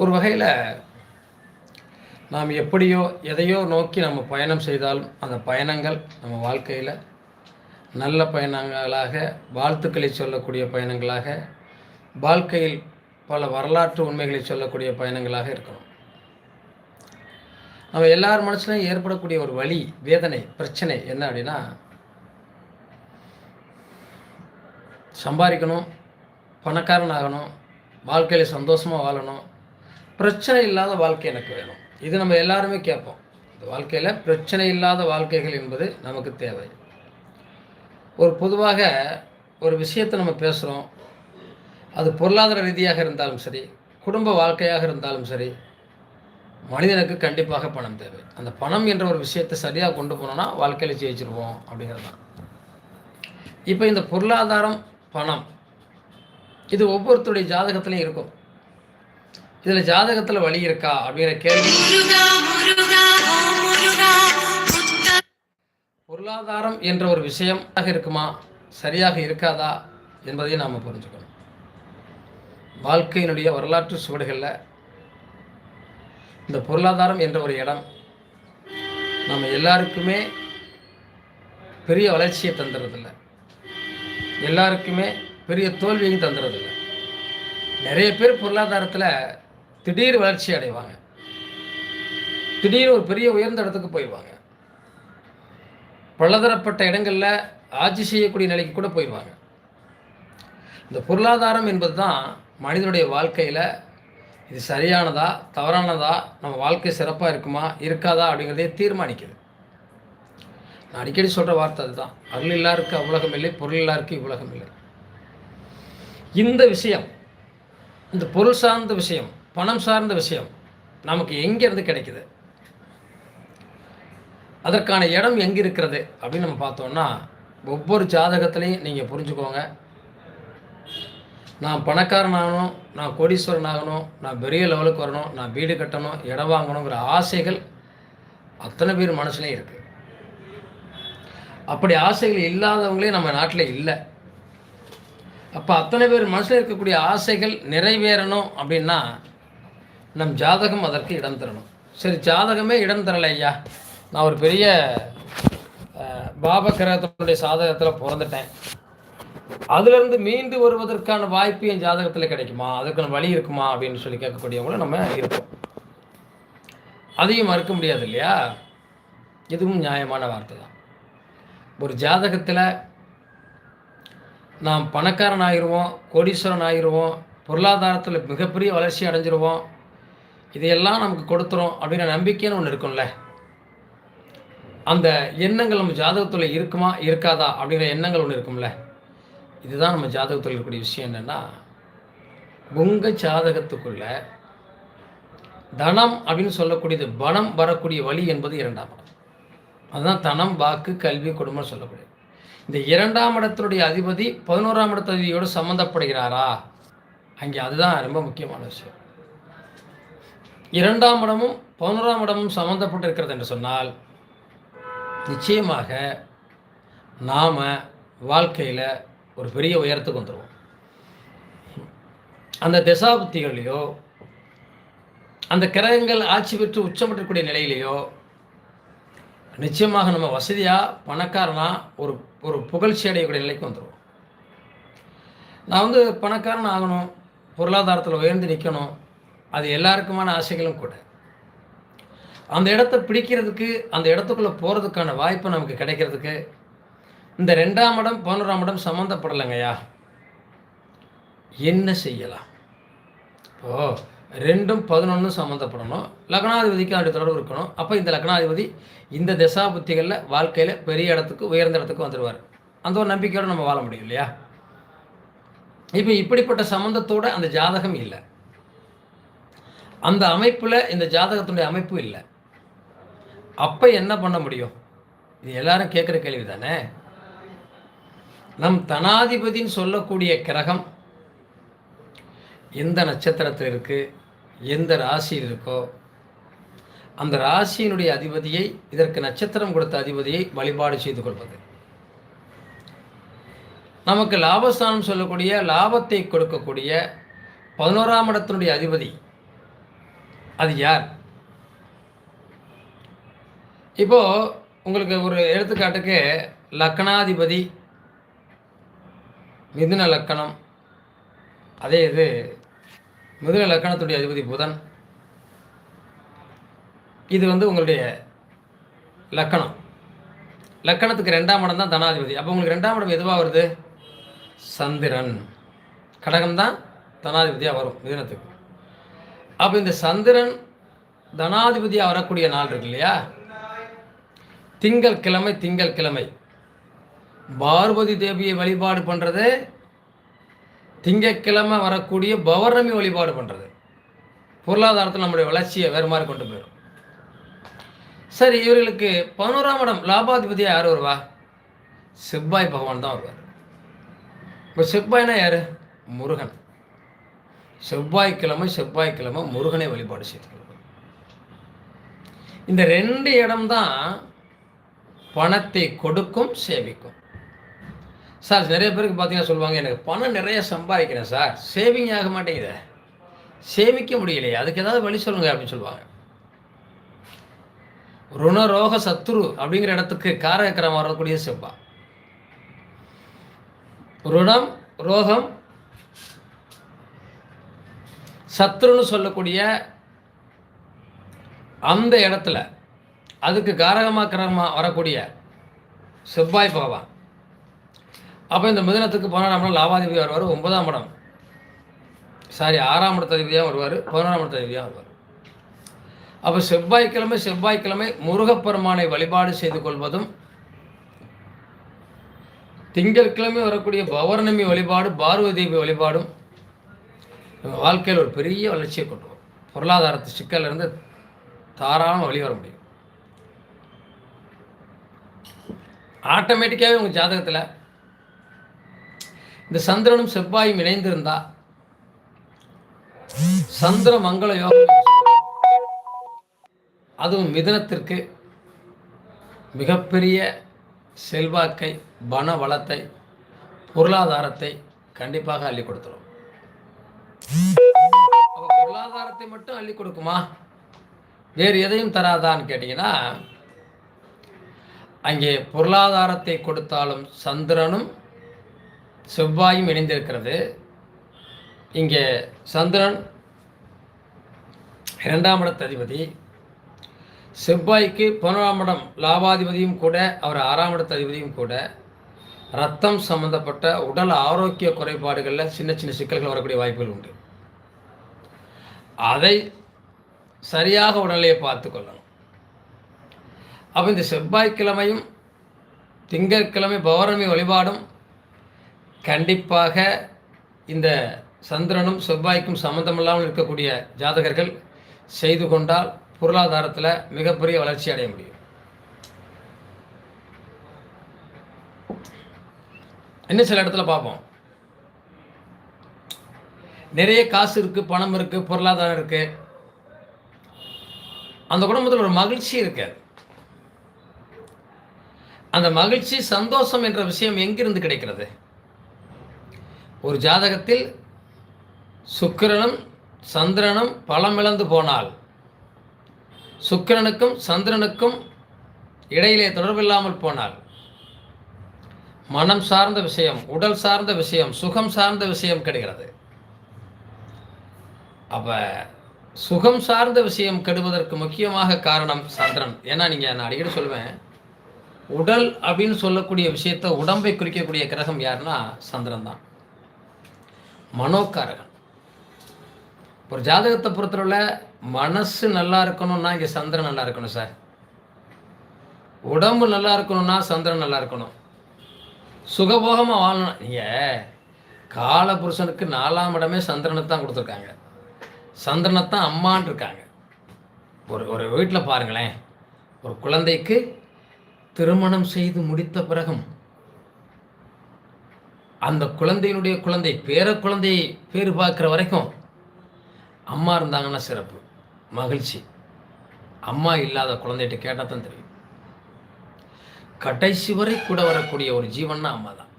ஒரு வகையில் நாம் எப்படியோ எதையோ நோக்கி நம்ம பயணம் செய்தாலும் அந்த பயணங்கள் நம்ம வாழ்க்கையில் நல்ல பயணங்களாக வாழ்த்துக்களை சொல்லக்கூடிய பயணங்களாக வாழ்க்கையில் பல வரலாற்று உண்மைகளை சொல்லக்கூடிய பயணங்களாக இருக்கணும். நம்ம எல்லார் மனசுலையும் ஏற்படக்கூடிய ஒரு வழி வேதனை பிரச்சனை என்ன அப்படின்னா சம்பாதிக்கணும் பணக்காரன் ஆகணும் வாழ்க்கையில் சந்தோஷமாக வாழணும் பிரச்சனை இல்லாத வாழ்க்கை எனக்கு வேணும். இது நம்ம எல்லாருமே கேட்போம். இந்த வாழ்க்கையில் பிரச்சனை இல்லாத வாழ்க்கைகள் என்பது நமக்கு தேவை. ஒரு பொதுவாக ஒரு விஷயத்தை நம்ம பேசுகிறோம் அது பொருளாதார ரீதியாக இருந்தாலும் சரி குடும்ப வாழ்க்கையாக இருந்தாலும் சரி மனிதனுக்கு கண்டிப்பாக பணம் தேவை. அந்த பணம் என்ற ஒரு விஷயத்தை சரியாக கொண்டு போனோம்னா வாழ்க்கையில் ஜெயிச்சிருவோம் அப்படிங்கிறது தான் இப்போ இந்த பொருளாதாரம் பணம் இது ஒவ்வொருத்தருடைய ஜாதகத்துலையும் இருக்கும். இதில் ஜாதகத்தில் வழி இருக்கா அப்படிங்கிற கேள்வி. பொருளாதாரம் என்ற ஒரு விஷயம் இருக்குமா? சரியாக இருக்காதா என்பதையும் நாம் புரிஞ்சுக்கணும். வாழ்க்கையினுடைய வரலாற்று சுவடுகளில் இந்த பொருளாதாரம் என்ற ஒரு இடம் நம்ம எல்லாருக்குமே பெரிய வளர்ச்சியை தந்துடுறதில்ல எல்லாருக்குமே பெரிய தோல்வியையும் தந்துடுறதில்ல நிறைய பேர் பொருளாதாரத்தில் திடீர் வளர்ச்சி அடைவாங்க. திடீர் ஒரு பெரிய உயர்ந்த இடத்துக்கு போயிடுவாங்க. பலதரப்பட்ட இடங்களில் ஆட்சி செய்யக்கூடிய நிலைக்கு கூட போயிடுவாங்க. இந்த பொருளாதாரம் என்பது தான் மனிதனுடைய வாழ்க்கையில் இது சரியானதா தவறானதா நம்ம வாழ்க்கை சிறப்பாக இருக்குமா இருக்காதா அப்படிங்கிறதே தீர்மானிக்குது. நான் அடிக்கடி சொல்கிற வார்த்தை அதுதான். அருள் இல்லாருக்கு அவ்வுலகம் இல்லை பொருள் இல்லாருக்கு இவ்வுலகம் இல்லை. இந்த விஷயம் இந்த பொருள் சார்ந்த விஷயம் பணம் சார்ந்த விஷயம். நமக்கு எங்கேருந்து கிடைக்குது? அதற்கான இடம் எங்கே இருக்கிறது? அப்படின்னு நம்ம பார்த்தோம்னா ஒவ்வொரு ஜாதகத்துலேயும் நீங்கள் புரிஞ்சுக்கோங்க. நான் பணக்காரன் ஆகணும் நான் கோடீஸ்வரன் ஆகணும் நான் பெரிய லெவலுக்கு வரணும் நான் வீடு கட்டணும் இடம் வாங்கணுங்கிற ஆசைகள் அத்தனை பேர் மனசுலேயும் இருக்குது அப்படி ஆசைகள் இல்லாதவங்களே நம்ம நாட்டில் இல்லை. அப்போ அத்தனை பேர் மனசில் இருக்கக்கூடிய ஆசைகள் நிறைவேறணும் அப்படின்னா நம் ஜாதகம் அதற்கு இடம் தரணும். சரி ஜாதகமே இடம் தரலையா நான் ஒரு பெரிய பாபகிரகத்தினுடைய சாதகத்தில் பிறந்துட்டேன். அதுலேருந்து மீண்டு வருவதற்கான வாய்ப்பு என் ஜாதகத்தில் கிடைக்குமா? அதுக்கான வழி இருக்குமா? அப்படின்னு சொல்லி கேட்கக்கூடியவங்களும் நம்ம இருப்போம். அதையும் மறுக்க முடியாது இல்லையா? இதுவும் நியாயமான வார்த்தை தான். ஒரு ஜாதகத்தில் நாம் பணக்காரன் ஆகிடுவோம் கோடீஸ்வரன் ஆகிருவோம் பொருளாதாரத்தில் மிகப்பெரிய வளர்ச்சி அடைஞ்சிருவோம் இதையெல்லாம் நமக்கு கொடுத்துரும் அப்படின்ற நம்பிக்கைன்னு ஒன்று இருக்கும்ல. அந்த எண்ணங்கள் நம்ம ஜாதகத்தில் இருக்குமா இருக்காதா அப்படிங்கிற எண்ணங்கள் ஒன்று இருக்கும்ல. இதுதான் நம்ம ஜாதகத்தில் இருக்கக்கூடிய விஷயம் என்னென்னா உங்கள் ஜாதகத்துக்குள்ள தனம் அப்படின்னு சொல்லக்கூடியது பணம் வரக்கூடிய வழி என்பது இரண்டாம் இடம். அதுதான் தனம் வாக்கு கல்வி குடும்பம் சொல்லக்கூடியது. இந்த இரண்டாம் இடத்தினுடைய அதிபதி பதினோராம் இடத்ததியோடு அதிபதியோடு சம்மந்தப்படுகிறாரா அங்கே அதுதான் ரொம்ப முக்கியமான விஷயம். இரண்டாம் இடமும் பதினோராம் இடமும் சம்மந்தப்பட்டிருக்கிறது என்று சொன்னால் நிச்சயமாக நாம் வாழ்க்கையில் ஒரு பெரிய உயரத்துக்கு வந்துடுவோம் அந்த தசாபுத்திகளையோ அந்த கிரகங்கள் ஆட்சி பெற்று உச்சமற்றக்கூடிய நிலையிலையோ நிச்சயமாக நம்ம வசதியாக பணக்காரனாக ஒரு ஒரு புகழ்ச்சி அடையக்கூடிய நிலைக்கு வந்துடுவோம் நான் வந்து பணக்காரன் ஆகணும் பொருளாதாரத்தில் உயர்ந்து நிற்கணும் அது எல்லாருக்குமான ஆசைகளும் கூட. அந்த இடத்த பிடிக்கிறதுக்கு அந்த இடத்துக்குள்ளே போகிறதுக்கான வாய்ப்பு நமக்கு கிடைக்கிறதுக்கு இந்த ரெண்டாம் இடம் பதினோராம் இடம் சம்மந்தப்படலைங்கய்யா. என்ன செய்யலாம்? ஓ ரெண்டும் பதினொன்றும் சம்மந்தப்படணும். லக்னாதிபதிக்கு அப்படி தொடர்பு இருக்கணும். அப்போ இந்த லக்னாதிபதி இந்த திசா புத்திகளில் வாழ்க்கையில் பெரிய இடத்துக்கு உயர்ந்த இடத்துக்கு வந்துடுவார் அந்த ஒரு நம்பிக்கையோடு நம்ம வாழ முடியும் இல்லையா? இப்போ இப்படிப்பட்ட சம்மந்தத்தோடு அந்த ஜாதகம் இல்லை. அந்த அமைப்பில் இந்த ஜாதகத்தினுடைய அமைப்பு இல்லை. அப்போ என்ன பண்ண முடியும்? இது எல்லாரும் கேட்குற கேள்வி தானே நம் தனாதிபதின்னு சொல்லக்கூடிய கிரகம் எந்த நட்சத்திரத்தில் இருக்குது எந்த ராசியில் இருக்கோ? அந்த ராசியினுடைய அதிபதியை இதற்கு நட்சத்திரம் கொடுத்த அதிபதியை வழிபாடு செய்து கொள்வது. நமக்கு லாபஸ்தானம் சொல்லக்கூடிய லாபத்தை கொடுக்கக்கூடிய பதினோராம் இடத்தினுடைய அதிபதி அது யார்? இப்போது உங்களுக்கு ஒரு எடுத்துக்காட்டுக்கு லக்கணாதிபதி மிதுன லக்கணம். அதே இது மிதுன லக்கணத்துடைய அதிபதி புதன். இது வந்து உங்களுடைய லக்கணம். லக்கணத்துக்கு ரெண்டாம் இடம் தான் தனாதிபதி. அப்போ உங்களுக்கு ரெண்டாம் இடம் எதுவாக வருது? சந்திரன். கடகம் தான் தனாதிபதியாக வரும் மிதுனத்துக்கு. அப்போ இந்த சந்திரன் தனாதிபதியாக வரக்கூடிய நாள் இருக்கு இல்லையா? திங்கள் கிழமை திங்கள் கிழமை பார்வதி தேவியை வழிபாடு பண்ணுறது திங்கக்கிழமை வரக்கூடிய பௌர்ணமி வழிபாடு பண்ணுறது பொருளாதாரத்தில் நம்முடைய வளர்ச்சியை வேறு மாதிரி கொண்டு போயிடும். சரி இவர்களுக்கு பதினோராம் இடம் லாபாதிபதியாக யார் வருவா? செவ்வாய் பகவான் தான் வருவார். இப்போ செவ்வாய்னா யார்? முருகன். செவ்வாய்க்கிழமை செவ்வாய்க்கிழமை முருகனை வழிபாடு செய்து இந்த ரெண்டு இடம்தான் பணத்தை கொடுக்கும் சேமிக்கும். சார் நிறைய பேருக்கு பார்த்தீங்கன்னா சொல்லுவாங்க எனக்கு பணம் நிறைய சம்பாதிக்கிறேன் சார். சேவிங் ஆக மாட்டேங்குது. சேமிக்க முடியலையே. அதுக்கு ஏதாவது வழி சொல்லுங்க அப்படின்னு சொல்லுவாங்க. ருணரோக சத்துரு அப்படிங்கிற இடத்துக்கு காரகரம் வரக்கூடிய செவ்வா ருணம் ரோகம் சத்ருன்னு சொல்லக்கூடிய அந்த இடத்துல அதுக்கு காரகமாக கிரகமாக வரக்கூடிய செவ்வாய் பகவான். அப்போ இந்த மிதனத்துக்கு பதினோராம் இடம் லாபாதிபதியாக வருவார் ஒன்பதாம் இடம். சாரி ஆறாம் இடத்த அதிபதியாக வருவார் பதினோராம் இடத்த அதிபதியாக வருவார். அப்போ செவ்வாய்க்கிழமை செவ்வாய்க்கிழமை முருகப்பெருமானை வழிபாடு செய்து கொள்வதும் திங்கட்கிழமை வரக்கூடிய பௌர்ணமி வழிபாடு பார்வதி தேவி நம்ம வாழ்க்கையில் ஒரு பெரிய வளர்ச்சியை கொண்டு வரும். பொருளாதாரத்து சிக்கலிருந்து தாராளமாக வெளிவர முடியும். ஆட்டோமேட்டிக்காகவே உங்கள் ஜாதகத்தில் இந்த சந்திரனும் செவ்வாயும் இணைந்திருந்தா சந்திர மங்கள யோகம் அதுவும் மிதனத்திற்கு மிகப்பெரிய செல்வாக்கை பண வளத்தை பொருளாதாரத்தை கண்டிப்பாக அள்ளி கொடுத்துரும். பொருளாதாரத்தை மட்டும் அள்ளி கொடுக்குமா? வேறு எதையும் தராதான்னு கேட்டிங்கன்னா அங்கே பொருளாதாரத்தை கொடுத்தாலும் சந்திரனும் செவ்வாயும் இணைந்திருக்கிறது. இங்கே சந்திரன் இரண்டாம் இடத்து அதிபதி. செவ்வாய்க்கு பதினோராம் இடம் லாபாதிபதியும் கூட அவர் ஆறாம் இடத்து அதிபதியும் கூட. ரத்தம் சம்பந்தப்பட்ட உடல் ஆரோக்கிய குறைபாடுகளில் சின்ன சின்ன சிக்கல்கள் வரக்கூடிய வாய்ப்புகள் உண்டு. அதை சரியாக உடலையை பார்த்து கொள்ளணும் அப்போ இந்த செவ்வாய்க்கிழமையும் திங்கட்கிழமை பௌர்ணமி வழிபாடும் கண்டிப்பாக இந்த சந்திரனும் செவ்வாய்க்கும் சம்மந்தமில்லாமல் இருக்கக்கூடிய ஜாதகர்கள் செய்து கொண்டால் பொருளாதாரத்தில் மிகப்பெரிய வளர்ச்சி அடைய முடியும். இன்னும் சில இடத்துல பார்ப்போம். நிறைய காசு இருக்குது பணம் இருக்குது பொருளாதாரம் இருக்குது அந்த குடும்பத்தில் ஒரு மகிழ்ச்சி இருக்காது அந்த மகிழ்ச்சி சந்தோஷம் என்ற விஷயம் எங்கிருந்து கிடைக்கிறது? ஒரு ஜாதகத்தில் சுக்கிரனும் சந்திரனும் பலமிழந்து போனால் சுக்கிரனுக்கும் சந்திரனுக்கும் இடையிலே தொடர்பில்லாமல் போனால் மனம் சார்ந்த விஷயம் உடல் சார்ந்த விஷயம் சுகம் சார்ந்த விஷயம் கிடைக்கிறது. அப்போ சுகம் சார்ந்த விஷயம் கெடுவதற்கு முக்கியமாக காரணம் சந்திரன். ஏன்னா நீங்கள் நான் அடிக்கடி சொல்லுவேன் உடல் அப்படின்னு சொல்லக்கூடிய விஷயத்த உடம்பை குறிக்கக்கூடிய கிரகம் யாருன்னா சந்திரன் தான். மனோக்காரகன் ஒரு ஜாதகத்தை பொறுத்தவரை மனசு நல்லா இருக்கணும்னா இங்கே சந்திரன் நல்லா இருக்கணும் சார். உடம்பு நல்லா இருக்கணும்னா சந்திரன் நல்லா இருக்கணும். சுகபோகமாக வாழணும். நீங்கள் காலபுருஷனுக்கு நாலாம் இடமே சந்திரனை தான் கொடுத்துருக்காங்க. சந்திரனைத்தான் அம்மான் இருக்காங்க ஒரு ஒரு வீட்டில் பாருங்களேன். ஒரு குழந்தைக்கு திருமணம் செய்து முடித்த பிறகும் அந்த குழந்தையினுடைய குழந்தை பேர குழந்தையை பேர் பார்க்குற வரைக்கும் அம்மா இருந்தாங்கன்னா சிறப்பு மகிழ்ச்சி. அம்மா இல்லாத குழந்தைகிட்ட கேட்டால் தான் தெரியும். கடைசி வரை கூட வரக்கூடிய ஒரு ஜீவன்னா அம்மா தான்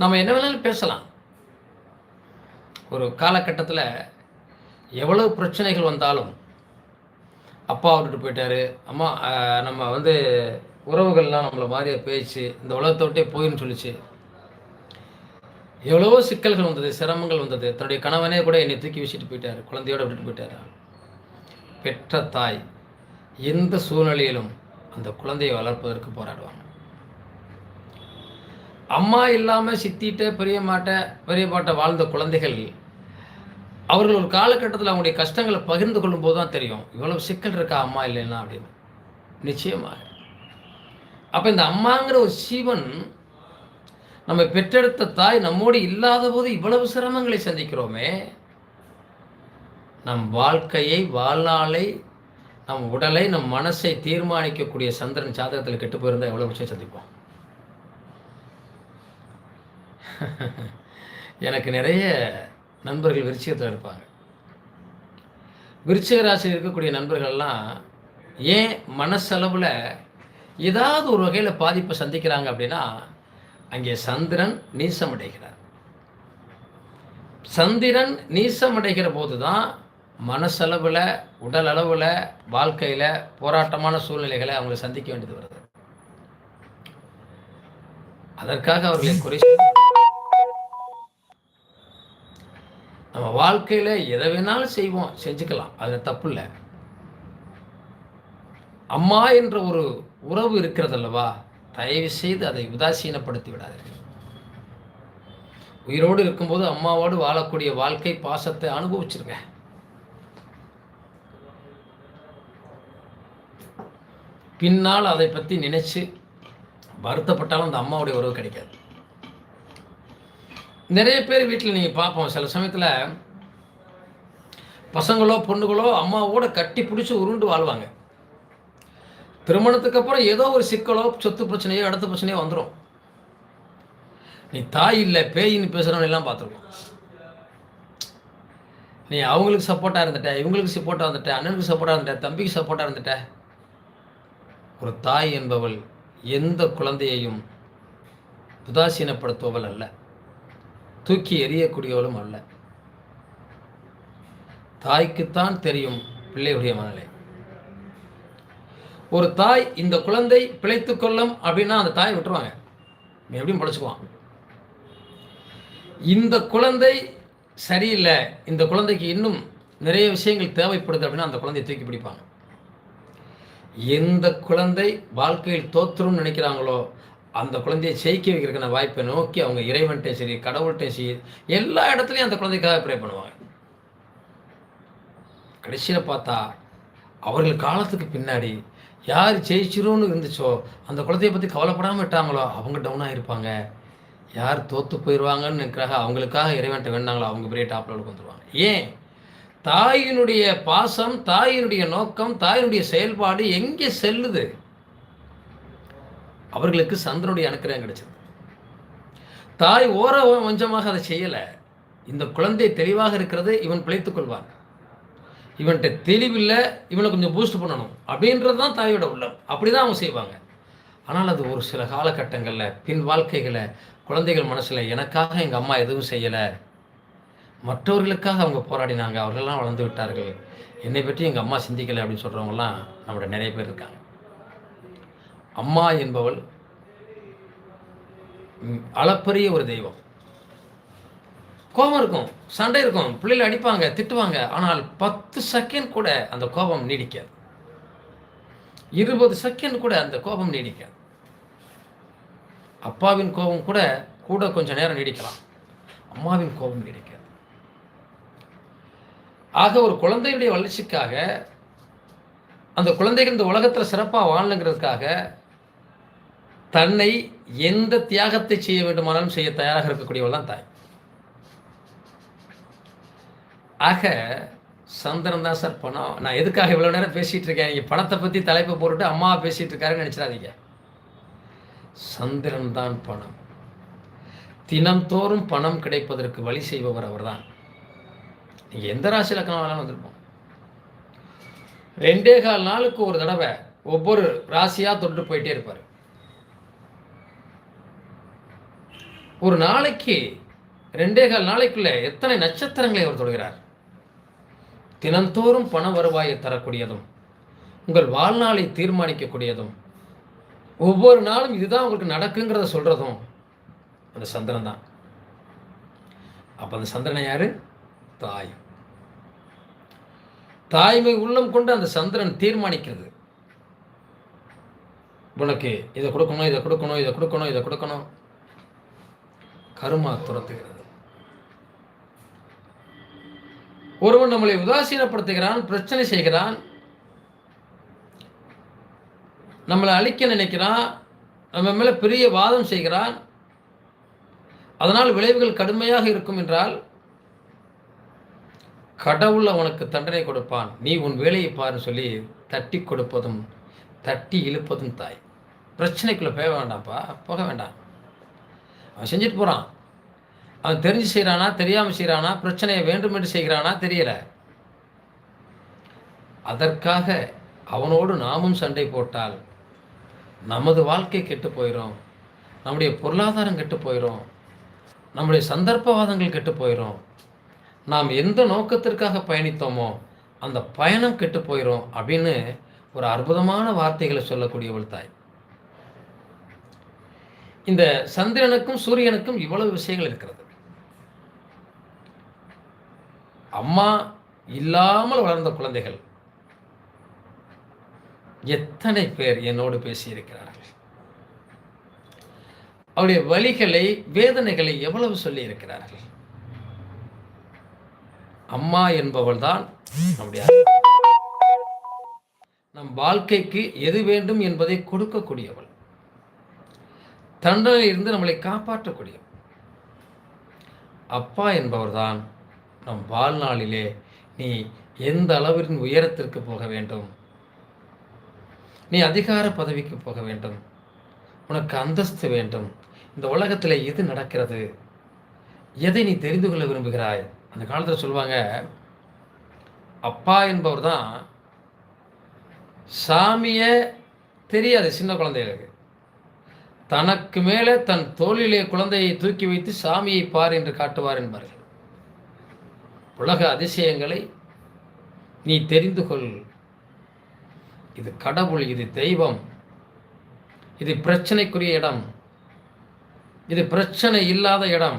நம்ம என்ன வேணாலும் பேசலாம். ஒரு காலகட்டத்தில் எவ்வளவு பிரச்சனைகள் வந்தாலும் அப்பா விட்டுட்டு போயிட்டாரு அம்மா நம்ம வந்து உறவுகள்லாம் நம்மளை மாதிரியே பேச்சு இந்த உலகத்தை விட்டே போயின்னு சொல்லிச்சு. எவ்வளவோ சிக்கல்கள் வந்தது சிரமங்கள் வந்தது. தன்னுடைய கணவனே கூட என்னை தூக்கி வச்சுட்டு போயிட்டார் குழந்தையோட விட்டுட்டு போயிட்டார்? பெற்ற தாய் எந்த சூழ்நிலையிலும் அந்த குழந்தையை வளர்ப்பதற்கு போராடுவாங்க. அம்மா இல்லாமல் சித்திட்ட பெரியம்மாட்ட பெரியப்பாட்ட வாழ்ந்த குழந்தைகள் அவர்கள் ஒரு காலகட்டத்தில் அவங்களுடைய கஷ்டங்களை பகிர்ந்து கொள்ளும் போது தான் தெரியும். இவ்வளவு சிக்கல் இருக்கா அம்மா இல்லைன்னா அப்படின்னு. நிச்சயமாக அப்போ இந்த அம்மாங்கிற ஒரு சீவன் நம்ம பெற்றெடுத்த தாய் நம்மோடு இல்லாத போது இவ்வளவு சிரமங்களை சந்திக்கிறோமே. நம் வாழ்க்கையை வாழ்நாளை நம் உடலை நம் மனசை தீர்மானிக்கக்கூடிய சந்திரன் ஜாதகத்தில் கெட்டு போயிருந்தா எவ்வளோ விஷயம் சந்திப்போம். எனக்கு நிறைய நண்பர்கள் விருச்சிகத்தில் இருப்பாங்க. விருச்சிக ராசியில் இருக்கக்கூடிய நண்பர்கள்லாம் ஏன் மனசளவில் ஏதாவது ஒரு வகையில் பாதிப்பை சந்திக்கிறாங்க அப்படின்னா அங்கே சந்திரன் நீசமடைகிறார். சந்திரன் நீசமடைகிற போது தான் மனசளவில் உடல் அளவில் வாழ்க்கையில் போராட்டமான சூழ்நிலைகளை அவங்க சந்திக்க வேண்டியது வருது. அதற்காக அவர்களை குறை சொல்ல நம்ம வாழ்க்கையில் எதை வேணாலும் செய்வோம் செஞ்சுக்கலாம். அதில் தப்பு இல்லை. அம்மா என்ற ஒரு உறவு இருக்கிறதல்லவா தயவு செய்து அதை உதாசீனப்படுத்தி விடாதீர்கள். உயிரோடு இருக்கும்போது அம்மாவோடு வாழக்கூடிய வாழ்க்கை பாசத்தை அனுபவிச்சிருங்க. பின்னால் அதை பற்றி நினச்சி வருத்தப்பட்டாலும் அந்த அம்மாவுடைய உறவு கிடைக்காது. நிறைய பேர் வீட்டில் நீங்கள் பார்ப்போம். சில சமயத்தில் பசங்களோ பொண்ணுகளோ அம்மாவோட கட்டி பிடிச்சி உருண்டு வாழ்வாங்க. திருமணத்துக்கு அப்புறம் ஏதோ ஒரு சிக்கலோ சொத்து பிரச்சனையோ அடுத்த பிரச்சனையோ வந்துடும் நீ தாய் இல்லை பேயின்னு பேசுகிறவன் எல்லாம் பார்த்துருக்கோம். நீ அவங்களுக்கு சப்போர்ட்டாக இருந்துட்ட இவங்களுக்கு சப்போர்ட்டாக இருந்துட்ட அண்ணனுக்கு சப்போர்ட்டாக இருந்துட்ட தம்பிக்கு சப்போர்ட்டாக இருந்துட்ட. ஒரு தாய் என்பவள் எந்த குழந்தையையும் உதாசீனப்படுத்துபவள் அல்ல. தூக்கி எறியக்கூடியவளும் அல்ல. தாய்க்குத்தான் தெரியும் பிள்ளையுடைய மனநிலை. ஒரு தாய் இந்த குழந்தை பிழைத்து கொள்ளும் அப்படின்னா அந்த தாயை விட்டுருவாங்க. எப்படியும் பழச்சுக்குவான். இந்த குழந்தை சரியில்லை. இந்த குழந்தைக்கு இன்னும் நிறைய விஷயங்கள் தேவைப்படுது அப்படின்னா அந்த குழந்தையை தூக்கி பிடிப்பாங்க. எந்த குழந்தை வாழ்க்கையில் தோற்றுரும் நினைக்கிறாங்களோ அந்த குழந்தையை ஜெயிக்க வைக்கிறதுக்கான வாய்ப்பை நோக்கி அவங்க இறைவன்ட்டே சரி கடவுள்கிட்டையும் சரி எல்லா இடத்துலையும் அந்த குழந்தைக்காக ப்ரே பண்ணுவாங்க. கடைசியில் பார்த்தா அவர்கள் காலத்துக்கு பின்னாடி யார் ஜெயிச்சிரும்னு இருந்துச்சோ அந்த குழந்தைய பற்றி கவலைப்படாமல் விட்டாங்களோ அவங்க டவுனாக இருப்பாங்க யார் தோற்று போயிடுவாங்கன்னு நினைக்கிறாங்க அவங்களுக்காக இறைவன்ட்ட வேண்டாங்களோ அவங்க பெரிய டாப் லெவலுக்கு வந்துடுவாங்க ஏன்? தாயினுடைய பாசம் தாயினுடைய நோக்கம் தாயினுடைய செயல்பாடு எங்கே செல்லுது? அவர்களுக்கு சந்திரனுடைய அனுக்கிரகம் கிடைச்சது. தாய் ஓர வஞ்சமாக அதை செய்யலை. இந்த குழந்தை தெளிவாக இருக்கிறது இவன் பிழைத்துக் கொள்வான். இவன்கிட்ட தெளிவில்லை இவனை கொஞ்சம் பூஸ்ட் பண்ணணும். அப்படின்றது தான் தாயோட உள்ளம். அப்படி தான் அவங்க செய்வாங்க. ஆனால் அது ஒரு சில காலகட்டங்களில் பின் வாழ்க்கைகளை குழந்தைகள் மனசில் எனக்காக எங்கள் அம்மா எதுவும் செய்யலை. மற்றவர்களுக்காக அவங்க போராடினாங்க. அவர்களெல்லாம் வளர்ந்து விட்டார்கள். என்னை பற்றி எங்கள் அம்மா சிந்திக்கலை அப்படின்னு சொல்கிறவங்கலாம் நம்மளோட நிறைய பேர் இருக்காங்க. அம்மா என்பவள் அளப்பரிய ஒரு தெய்வம். கோபம் இருக்கும் சண்டை இருக்கும் பிள்ளைகள் அடிப்பாங்க திட்டுவாங்க ஆனால் பத்து செகண்ட் கூட அந்த கோபம் நீடிக்காது. இருபது செகண்ட் கூட அந்த கோபம் நீடிக்காது. அப்பாவின் கோபம் கூட கூட கொஞ்சம் நேரம் நீடிக்கலாம். அம்மாவின் கோபம் நீடிக்காது. ஆக ஒரு குழந்தையுடைய வளர்ச்சிக்காக அந்த குழந்தைகள் இந்த உலகத்தில் சிறப்பாக வாழணுங்கிறதுக்காக தன்னை எந்த தியாகத்தை செய்ய வேண்டுமானாலும் செய்ய தயாராக இருக்கக்கூடியவள் தான் தாய். ஆக சந்திரன் தான் சார் பணம். நான் எதுக்காக இவ்வளோ நேரம் பேசிகிட்டு இருக்கேன்? நீங்கள் பணத்தை பற்றி தலைப்பை போட்டுட்டு அம்மா பேசிகிட்டு இருக்காருன்னு நினச்சிடாதீங்க. சந்திரன் தான் பணம். தினம்தோறும் பணம் கிடைப்பதற்கு வழி செய்பவர் அவர்தான். நீங்கள் எந்த ராசி லக்கணம் வேணாலும் வந்திருப்போம். ரெண்டே கால் நாளுக்கு ஒரு தடவை ஒவ்வொரு ராசியாக தொட்டு போயிட்டே இருப்பார். ஒரு நாளைக்கு ரெண்டே கால் நாளைக்குள்ள எத்தனை நட்சத்திரங்களை அவர் தொடுகிறார்? தினந்தோறும் பண வருவாயை தரக்கூடியதும் உங்கள் வாழ்நாளை தீர்மானிக்கக்கூடியதும் ஒவ்வொரு நாளும் இதுதான் உங்களுக்கு நடக்குங்கிறத சொல்கிறதும் அந்த சந்திரன் தான். அப்போ அந்த சந்திரனை யார்? தாய். தாய்மை உள்ளம் கொண்டு அந்த சந்திரன் தீர்மானிக்கிறது. உனக்கு இதை கொடுக்கணும் இதை கொடுக்கணும் இதை கொடுக்கணும் இதை கொடுக்கணும். கருமா துரத்துகிறது. ஒருவன் நம்மளை உதாசீனப்படுத்துகிறான் பிரச்சனை செய்கிறான் நம்மளை அழிக்க நினைக்கிறான் நம்ம மேலே பெரிய வாதம் செய்கிறான் அதனால் விளைவுகள் கடுமையாக இருக்கும் என்றால் கடவுள் அவனுக்கு தண்டனை கொடுப்பான். நீ உன் வேலையை பாரு சொல்லி தட்டி கொடுப்பதும் தட்டி இழுப்பதும் தாய். பிரச்சனைக்குள்ளே போக வேண்டாம்ப்பா போக வேண்டாம். அவன் செஞ்சுட்டு போகிறான் அவன் தெரிஞ்சு செய்கிறானா தெரியாமல் செய்கிறானா பிரச்சனையை வேண்டுமென்று செய்கிறானா தெரியல. அதற்காக அவனோடு நாமும் சண்டை போட்டால் நமது வாழ்க்கை கெட்டு போயிடும் நம்முடைய பொருளாதாரம் கெட்டு போயிடும் நம்முடைய சந்தர்ப்பவாதங்கள் கெட்டு போயிடும் நாம் எந்த நோக்கத்திற்காக பயணித்தோமோ அந்த பயணம் கெட்டு போயிடும் அப்படின்னு ஒரு அற்புதமான வார்த்தைகளை சொல்லக்கூடியவள் தாய். இந்த சந்திரனுக்கும் சூரியனுக்கும் இவ்வளவு விஷயங்கள் இருக்கிறது. அம்மா இல்லாமல் வளர்ந்த குழந்தைகள். எத்தனை பேர் என்னோடு பேசியிருக்கிறார்கள்? அவருடைய வழிகளை வேதனைகளை எவ்வளவு சொல்லி இருக்கிறார்கள் அம்மா என்பவள் தான் நம்முடைய நம் வாழ்க்கைக்கு எது வேண்டும் என்பதை கொடுக்கக்கூடியவள். தண்டனையிலிருந்து நம்மளை காப்பாற்றக்கூடிய அப்பா என்பவர்தான் நம் வாழ்நாளிலே நீ எந்த அளவின் உயரத்திற்கு போக வேண்டும்? நீ அதிகார பதவிக்கு போக வேண்டும். உனக்கு அந்தஸ்து வேண்டும். இந்த உலகத்தில் எது நடக்கிறது? எதை நீ தெரிந்து கொள்ள விரும்புகிறாய்? அந்த காலத்தில் சொல்லுவாங்க அப்பா என்பவர் தான் சாமியை தெரியாது சின்ன குழந்தைகளுக்கு. தனக்கு மேலே தன் தோளிலே குழந்தையை தூக்கி வைத்து சாமியை பார் என்று காட்டுவார் என்பார்கள். உலக அதிசயங்களை நீ தெரிந்து கொள். இது கடவுள் இது தெய்வம் இது பிரச்சனைக்குரிய இடம் இது பிரச்சனை இல்லாத இடம்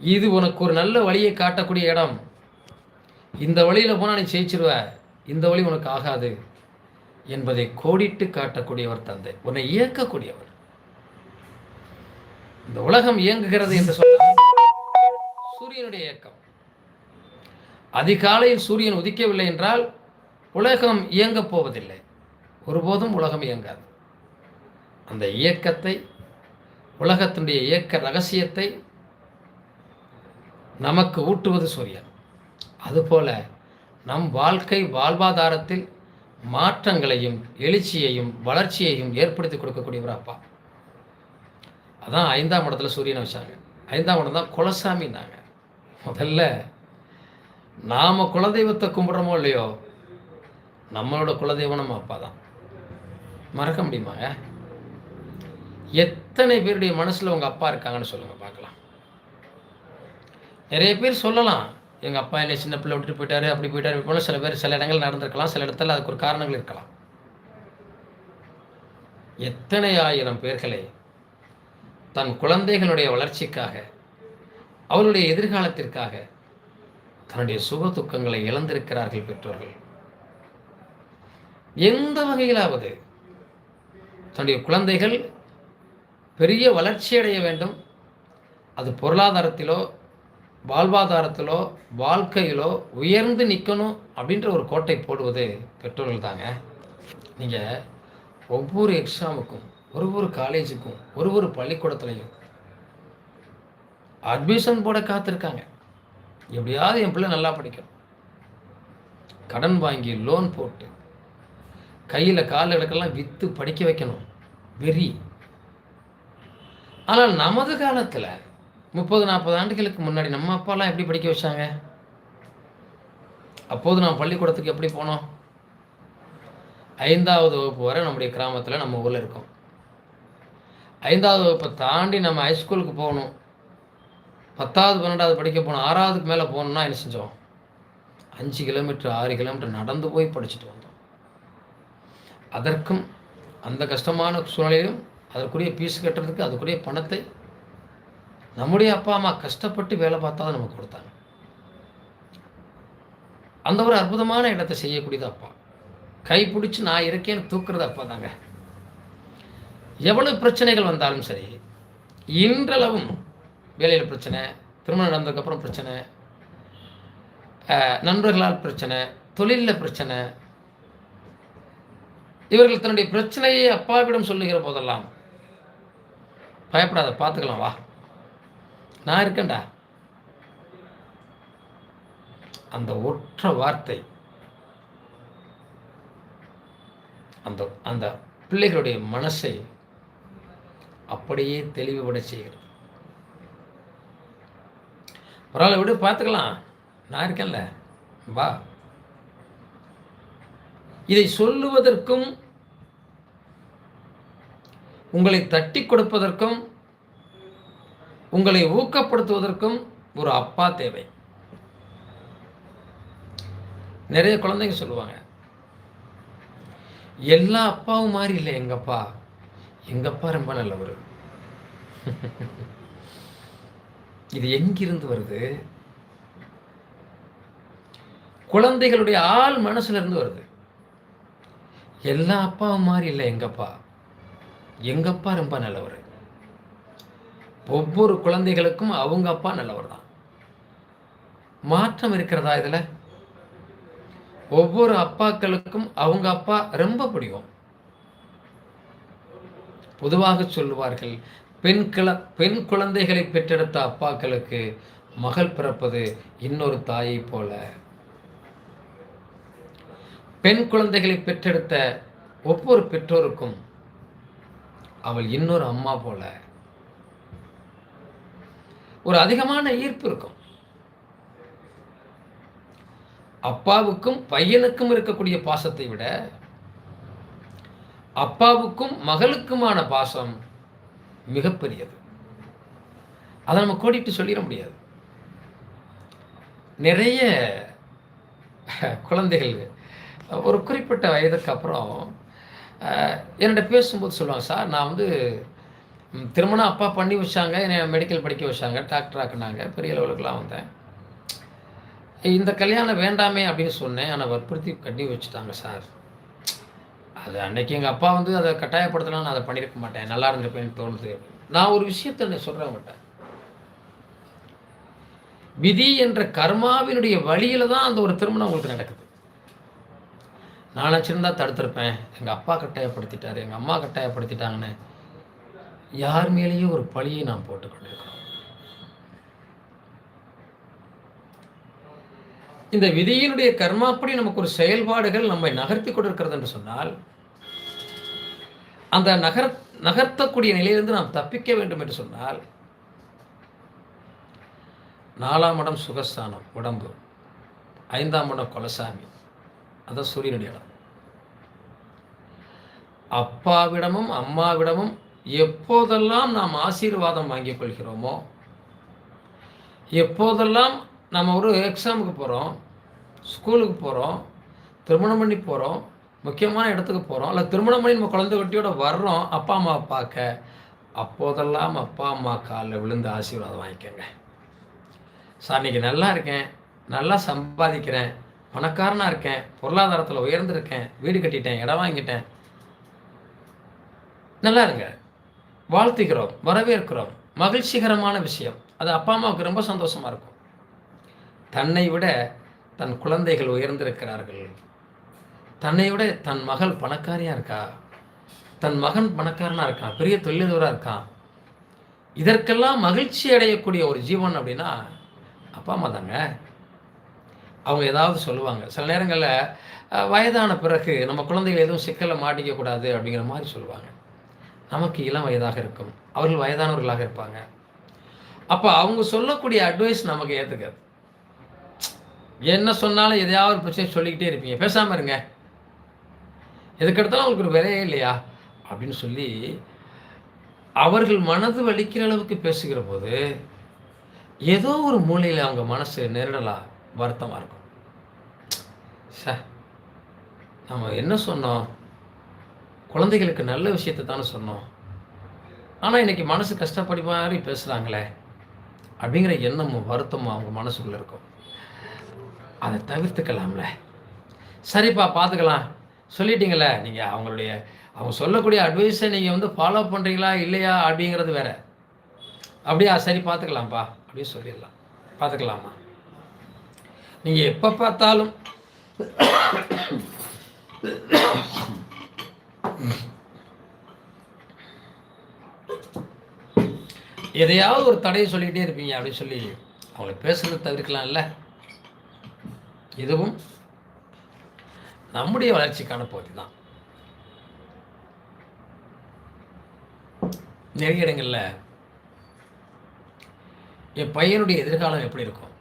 இது உனக்கு ஒரு நல்ல வழியை காட்டக்கூடிய இடம். இந்த வழியில் போனால் நீ ஜெயிச்சிருவ இந்த வழி உனக்கு ஆகாது என்பதை கோடிட்டு காட்டக்கூடியவர் தந்தை உன்னை இயக்கக்கூடியவர். இந்த உலகம் இயங்குகிறது என்று சொன்னால் சூரியனுடைய இயக்கம். அதிகாலையில் சூரியன் உதிக்கவில்லை என்றால் உலகம் இயங்கப் போவதில்லை. ஒருபோதும் உலகம் இயங்காது. அந்த இயக்கத்தை உலகத்தினுடைய இயக்க ரகசியத்தை நமக்கு ஊட்டுவது சூரியன். அதுபோல நம் வாழ்க்கை வாழ்வாதாரத்தில் மாற்றங்களையும் எழுச்சியையும் வளர்ச்சியையும் ஏற்படுத்தி கொடுக்கக்கூடியவர் அப்பா. அதான் ஐந்தாம் இடத்துல சூரியனை வச்சாங்க. ஐந்தாம் இடம் தான் குலசாமின்னாங்க. முதல்ல நாம் குலதெய்வத்தை கும்பிட்றோமோ இல்லையோ நம்மளோட குலதெய்வம் நம்ம அப்பா தான் மறக்க முடியுமாங்க எத்தனை பேருடைய மனசில் உங்கள் அப்பா இருக்காங்கன்னு சொல்லுங்கள் பார்க்கலாம். நிறைய பேர் சொல்லலாம் எங்கள் அப்பா என்னை சின்ன பிள்ளை விட்டுட்டு போயிட்டாரு அப்படி போயிட்டாரு இப்படி சில பேர் சில இடங்கள் நடந்திருக்கலாம் சில இடத்துல அதுக்கு ஒரு காரணங்கள் இருக்கலாம். எத்தனை ஆயிரம் பேர்களை தன் குழந்தைகளுடைய வளர்ச்சிக்காக அவருடைய எதிர்காலத்திற்காக தன்னுடைய சுக துக்கங்களை இழந்திருக்கிறார்கள் பெற்றோர்கள். எந்த வகையிலாவது தன்னுடைய குழந்தைகள் பெரிய வளர்ச்சி அடைய வேண்டும். அது பொருளாதாரத்திலோ வாழ்வாதாரத்திலோ வாழ்க்கையிலோ உயர்ந்து நிற்கணும் அப்படின்ற ஒரு கோட்டை போடுவது பெற்றோர்கள் தாங்க. நீங்கள் ஒவ்வொரு எக்ஸாமுக்கும் ஒரு ஒரு காலேஜுக்கும் ஒரு ஒரு பள்ளிக்கூடத்துலையும் அட்மிஷன் போட காத்திருக்காங்க. எப்படியாவது என் பிள்ளை நல்லா படிக்கணும். கடன் வாங்கி லோன் போட்டு கையில் கால் இடக்கெல்லாம் விற்று படிக்க வைக்கணும். வெறி. ஆனால் நமது காலத்தில் முப்பது நாற்பது ஆண்டுகளுக்கு முன்னாடி நம்ம அப்பாலாம் எப்படி படிக்க வச்சாங்க? அப்போது நான் பள்ளிக்கூடத்துக்கு எப்படி போனோம்? ஐந்தாவது வகுப்பு வரை நம்முடைய கிராமத்தில் நம்ம ஊரில் இருக்கோம். ஐந்தாவது வகுப்பை தாண்டி நம்ம ஹைஸ்கூலுக்கு போகணும். பத்தாவது பன்னெண்டாவது படிக்க போகணும். ஆறாவதுக்கு மேலே போகணுன்னா என்ன செஞ்சோம்? அஞ்சு கிலோமீட்டர் ஆறு கிலோமீட்டர் நடந்து போய் படிச்சுட்டு வந்தோம். அதற்கும் அந்த கஷ்டமான சூழ்நிலையிலும் அதற்குரிய பீஸ் கட்டுறதுக்கு அதுக்குரிய பணத்தை நம்முடைய அப்பா அம்மா கஷ்டப்பட்டு வேலை பார்த்தா தான் நமக்கு கொடுத்தாங்க. அந்த ஒரு அற்புதமான இடத்தை செய்யக்கூடியது அப்பா. கை பிடிச்சி நான் இருக்கேன்னு தூக்குறது அப்பா தாங்க. எவ்வளவு பிரச்சனைகள் வந்தாலும் சரி இன்றளவும் வேலையில் பிரச்சனை திருமணம் நடந்ததுக்கப்புறம் பிரச்சனை நண்பர்களால் பிரச்சனை தொழிலில் பிரச்சனை இவர்கள் தன்னுடைய பிரச்சனையை அப்பாவிடம் சொல்லுகிற போதெல்லாம் பயப்படாத பார்த்துக்கலாம் வா. நான் இருக்கேன்டா. அந்த ஒற்ற வார்த்தை அந்த அந்த பிள்ளைகளுடைய மனசை அப்படியே தெளிவுபட செய்கிறது. பரவாயில்ல விடு பார்த்துக்கலாம். நான் இருக்கேன்ல. வா. இதை சொல்லுவதற்கும் உங்களை தட்டி கொடுப்பதற்கும் உங்களை ஊக்கப்படுத்துவதற்கும் ஒரு அப்பா தேவை. நிறைய குழந்தைங்க சொல்லுவாங்க எல்லா அப்பாவும் மாதிரி இல்லை எங்கப்பா எங்கள் அப்பா ரொம்ப நல்லவர்? இது எங்கிருந்து வருது? குழந்தைகளுடைய ஆள் மனசுல இருந்து வருது. எல்லா அப்பாவும் மாதிரி இல்லை எங்கப்பா? எங்கப்பா ரொம்ப நல்லவர்? ஒவ்வொரு குழந்தைகளுக்கும் அவங்க அப்பா நல்லவர் தான் மாற்றம் இருக்கிறதா இதில்? ஒவ்வொரு அப்பாக்களுக்கும் அவங்க அப்பா ரொம்ப பிடிக்கும். பொதுவாக சொல்லுவார்கள் பெண் கிள பெண் குழந்தைகளை பெற்றெடுத்த அப்பாக்களுக்கு மகள் பிறப்பது இன்னொரு தாயை போல. பெண் குழந்தைகளை பெற்றெடுத்த ஒவ்வொரு பெற்றோருக்கும் அவள் இன்னொரு அம்மா போல. ஒரு அதிகமான ஈர்ப்பு இருக்கும். அப்பாவுக்கும் பையனுக்கும் இருக்கக்கூடிய பாசத்தை விட அப்பாவுக்கும் மகளுக்குமான பாசம் மிகப்பெரியது. அதை நம்ம கோடிட்டு சொல்லிட முடியாது. நிறைய குழந்தைகள் ஒரு குறிப்பிட்ட வயதுக்கு அப்புறம் என்னோட பேசும்போது சொல்லுவாங்க சார் நான் வந்து திருமணம் அப்பா பண்ணி வச்சாங்க என்னை மெடிக்கல் படிக்க வச்சாங்க டாக்டர் ஆக்குனாங்க பெரிய லெவலுக்குலாம் வந்தேன். இந்த கல்யாணம் வேண்டாமே அப்படின்னு சொன்னேன் ஆனால் வற்புறுத்தி கட்டி வச்சுட்டாங்க சார். அது அன்னைக்கு எங்கள் அப்பா வந்து அதை கட்டாயப்படுத்தினா நான் அதை பண்ணியிருக்க மாட்டேன். நல்லா இருந்திருப்பேன்னு தோணுது. நான் ஒரு விஷயத்த சொல்கிறேன் மாட்டேன் விதி என்ற கர்மாவினுடைய வழியில் தான் அந்த ஒரு திருமணம் உங்களுக்கு நடக்குது. நான் நினச்சிருந்தா தடுத்திருப்பேன். எங்கள் அப்பா கட்டாயப்படுத்திட்டார் எங்கள் அம்மா கட்டாயப்படுத்திட்டாங்கன்னு. யார் மேலேயும் ஒரு பழியை நான் போட்டுக்கொண்டிருக்கேன் இந்த விதியினுடைய கர்மாப்படி நமக்கு ஒரு செயல்பாடுகள் நம்மை நகர்த்தி கொண்டிருக்கிறது என்று சொன்னால் அந்த நகர் நகர்த்தக்கூடிய நிலையிலிருந்து நாம் தப்பிக்க வேண்டும் என்று சொன்னால் நாலாம் இடம் சுகஸ்தானம் உடம்பு. ஐந்தாம் இடம் கொலசாமி. அதான் சூரியனுடைய இடம். அப்பாவிடமும் அம்மாவிடமும் எப்போதெல்லாம் நாம் ஆசீர்வாதம் வாங்கிக் கொள்கிறோமோ எப்போதெல்லாம் நம்ம ஒரு எக்ஸாமுக்கு போகிறோம் ஸ்கூலுக்கு போகிறோம் திருமணம் பண்ணி போகிறோம் முக்கியமான இடத்துக்கு போகிறோம் இல்லை திருமணம் பண்ணி நம்ம குழந்தை குட்டியோட வர்றோம் அப்பா அம்மாவை பார்க்க அப்போதெல்லாம் அப்பா அம்மா காலில் விழுந்து ஆசீர்வாதம் வாங்கிக்கோங்க. சார் இன்னைக்கு நல்லா இருக்கேன் நல்லா சம்பாதிக்கிறேன் பணக்காரனாக இருக்கேன் பொருளாதாரத்தில் உயர்ந்திருக்கேன் வீடு கட்டிட்டேன் இடம் வாங்கிட்டேன். நல்லா இருங்க. வாழ்த்துக்கிறோம் வரவேற்கிறோம். மகிழ்ச்சிகரமான விஷயம். அது அப்பா அம்மாவுக்கு ரொம்ப சந்தோஷமாக இருக்கும். தன்னை விட தன் குழந்தைகள் உயர்ந்திருக்கிறார்கள். தன்னை விட தன் மகள் பணக்காரியாக இருக்கா? தன் மகன் பணக்காரனாக இருக்கான் பெரிய தொழிலதிபராக இருக்கான் இதற்கெல்லாம் மகிழ்ச்சி அடையக்கூடிய ஒரு ஜீவன் அப்படின்னா அப்பா அம்மா தாங்க. அவங்க ஏதாவது சொல்லுவாங்க. சில நேரங்களில் வயதான பிறகு நம்ம குழந்தைகள் எதுவும் சிக்கலை மாட்டிக்கக்கூடாது அப்படிங்கிற மாதிரி சொல்லுவாங்க. நமக்கு இளம் வயதாக இருக்கும். அவர்கள் வயதானவர்களாக இருப்பாங்க. அப்போ அவங்க சொல்லக்கூடிய அட்வைஸ் நமக்கு ஏற்றுக்காது என்ன சொன்னாலும் எதையாவது ஒரு பிரச்சனை சொல்லிக்கிட்டே இருப்பீங்க. பேசாமல் இருங்க. எதுக்கெடுத்தாலும் அவங்களுக்கு ஒரு விலையே இல்லையா? அப்படின்னு சொல்லி அவர்கள் மனது வலிக்கிற அளவுக்கு பேசுகிற போது ஏதோ ஒரு மூலையில் அவங்க மனசு நெருடலாக வருத்தமாக இருக்கும். சார் நம்ம என்ன சொன்னோம்? குழந்தைகளுக்கு நல்ல விஷயத்தை தானே சொன்னோம். ஆனால் இன்னைக்கு மனசு கஷ்டப்படி மாதிரி பேசுகிறாங்களே அப்படிங்கிற எண்ணமும் வருத்தமும் அவங்க மனசுக்குள்ளே இருக்கும். அதை தவிர்த்துக்கலாம்ல. சரிப்பா பார்த்துக்கலாம். சொல்லிட்டீங்கள நீங்கள் அவங்களுடைய அவங்க சொல்லக்கூடிய அட்வைஸை நீங்கள் வந்து ஃபாலோ பண்ணுறீங்களா இல்லையா அப்படிங்கிறது வேற. அப்படியா சரி பார்த்துக்கலாம்ப்பா. அப்படின்னு சொல்லிடலாம். பார்த்துக்கலாமா? நீங்கள் எப்போ பார்த்தாலும் எதையாவது ஒரு தடையை சொல்லிக்கிட்டே இருப்பீங்க அப்படின்னு சொல்லி அவங்களை பேசுறது தவிர்க்கலாம்ல. இதுவும் நம்முடைய வளர்ச்சிக்கான பகுதி தான். நிறைய இடங்களில் என் பையனுடைய எதிர்காலம் எப்படி இருக்கும்?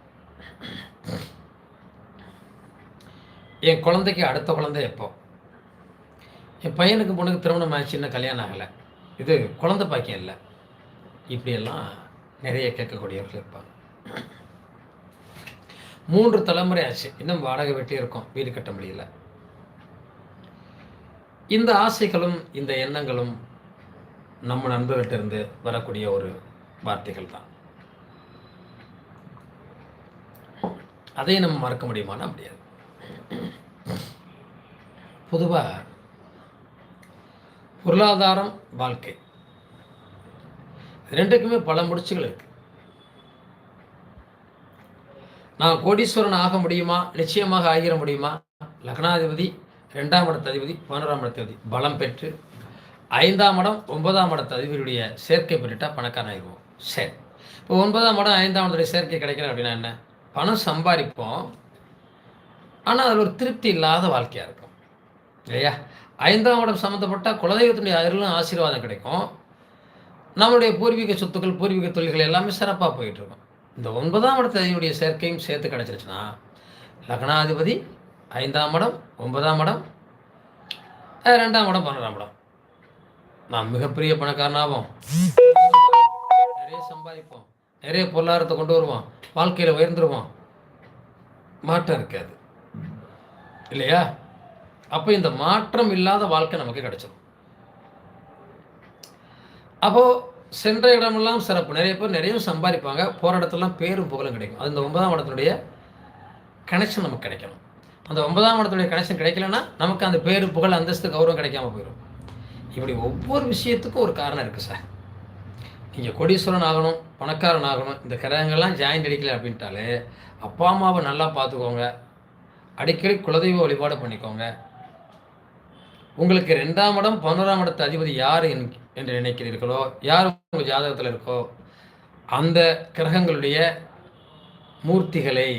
என் குழந்தைக்கு அடுத்த குழந்தை எப்போ? என் பையனுக்கு பொண்ணுக்கு திருமணம் ஆச்சு இன்னும் கல்யாணம் ஆகலை. இது குழந்தை பாக்கியம் இல்லை. இப்படியெல்லாம் நிறைய கேட்கக்கூடியவர்கள் இருப்பாங்க. மூன்று தலைமுறை ஆச்சு. இன்னும் வாடகை வெட்டி இருக்கோம் வீடு கட்ட முடியல. இந்த ஆசைகளும் இந்த எண்ணங்களும் நம்ம நண்பர்கிட்டிருந்து வரக்கூடிய ஒரு வார்த்தைகள் தான். அதையும் நம்ம மறக்க முடியுமானா முடியாது. பொதுவாக பொருளாதாரம் வாழ்க்கை. ரெண்டுக்குமே பல முடிச்சுகள் இருக்குது நான் கோடீஸ்வரன் ஆக முடியுமா? நிச்சயமாக ஆகிட முடியுமா? லக்னாதிபதி ரெண்டாம் இடத்த அதிபதி பதினோராம் இடத்ததிபதி பலம் பெற்று ஐந்தாம் இடம் ஒன்பதாம் இடத்த அதிபதியுடைய சேர்க்கை பெற்றுட்டா பணக்காரன் ஆகிடுவோம் சரி. இப்போ ஒன்பதாம் இடம் ஐந்தாம் இடத்துடைய சேர்க்கை கிடைக்கல அப்படின்னா என்ன? பணம் சம்பாதிப்போம். ஆனால் அதில் ஒரு திருப்தி இல்லாத வாழ்க்கையாக இருக்கும். இல்லையா? ஐந்தாம் இடம் சம்மந்தப்பட்டால் குலதெய்வத்தினுடைய அருளும் ஆசீர்வாதம் கிடைக்கும். நம்மளுடைய பூர்வீக சொத்துக்கள் பூர்வீக தொழில்கள் எல்லாமே சிறப்பாக போயிட்டுருக்கும் இந்த ஒன்பதாம் இடத்தையுடைய சேர்க்கையும் சேர்த்து கிடச்சிருச்சுன்னா லக்னாதிபதி ஐந்தாம் இடம் ஒன்பதாம் இடம் ரெண்டாம் இடம் பன்னெண்டாம் இடம். நான் மிகப்பெரிய பணக்காரனாகும் நிறைய சம்பாதிப்போம். நிறைய பொருளாதாரத்தை கொண்டு வருவோம். வாழ்க்கையில் உயர்ந்துருவோம். மாற்றம் இருக்காது. இல்லையா? அப்போ இந்த மாற்றம் இல்லாத வாழ்க்கை நமக்கு கிடைச்சிடும் அப்போது சென்ற இடமெல்லாம் சிறப்பு. நிறைய பேர் நிறைய சம்பாதிப்பாங்க. போகிற இடத்துலலாம் பேரும் புகழும் கிடைக்கும். அது இந்த ஒன்பதாம் இடத்தினுடைய கனெக்ஷன் நமக்கு கிடைக்கணும். அந்த ஒன்பதாம் இடத்துடைய கனெக்ஷன் கிடைக்கலன்னா நமக்கு அந்த பேரு புகழ் அந்தஸ்து கௌரவம் கிடைக்காம போயிடும் இப்படி ஒவ்வொரு விஷயத்துக்கும் ஒரு காரணம் இருக்குது சார். நீங்கள் கொடீஸ்வரன் ஆகணும் பணக்காரன் ஆகணும் இந்த கிரகங்கள்லாம் ஜாயிண்ட் அடிக்கலை அப்படின்ட்டாலே அப்பா அம்மாவை நல்லா பார்த்துக்கோங்க. அடிக்கடி குலதெய்வ வழிபாடு பண்ணிக்கோங்க. உங்களுக்கு ரெண்டாம் இடம் பதினோராம் இடத்து அதிபதி யார் என்று நினைக்கிறீர்களோ? யார் உங்கள் ஜாதகத்தில் இருக்கோ? அந்த கிரகங்களுடைய மூர்த்திகளை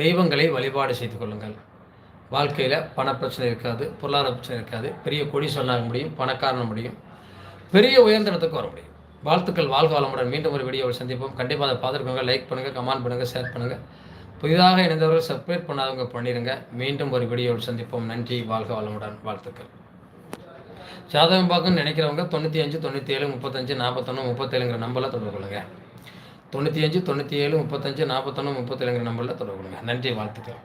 தெய்வங்களை வழிபாடு செய்து கொள்ளுங்கள். வாழ்க்கையில் பண பிரச்சனை இருக்காது பொருளாதார பிரச்சனை இருக்காது. பெரிய கொடி சொன்னாக முடியும் பணக்காரன முடியும். பெரிய உயர்ந்த இடத்துக்கு வர முடியும். வாழ்த்துக்கள் வாழ்க வளமுடன். மீண்டும் ஒரு வீடியோவில் சந்திப்போம். கண்டிப்பாக அதை பார்த்துருக்கோங்க லைக் பண்ணுங்கள் கமெண்ட் பண்ணுங்கள் ஷேர் பண்ணுங்கள் புதிதாக இணைந்தவர்கள் சப்ஸ்கிரைப் பண்ணாதவங்க பண்ணிடுங்க மீண்டும் ஒரு வீடியோவில் சந்திப்போம். நன்றி வாழ்க வளமுடன். வாழ்த்துக்கள். ஜாதகம் பார்க்கணும்னு நினைக்கிறவங்க தொண்ணூற்றி அஞ்சு தொண்ணூற்றி ஏழு முப்பத்தஞ்சு நாற்பத்தொன்று முப்பத்தேழுங்கிற நம்பரில் தொடர்பு கொள்ளுங்க. தொண்ணூற்றி அஞ்சு தொண்ணூற்றி ஏழு முப்பத்தஞ்சு நாற்பத்தொன்று முப்பத்தேழுங்கிற நம்பரில் தொடர்பு கொள்ளுங்க. நன்றி வாழ்த்துக்கள்.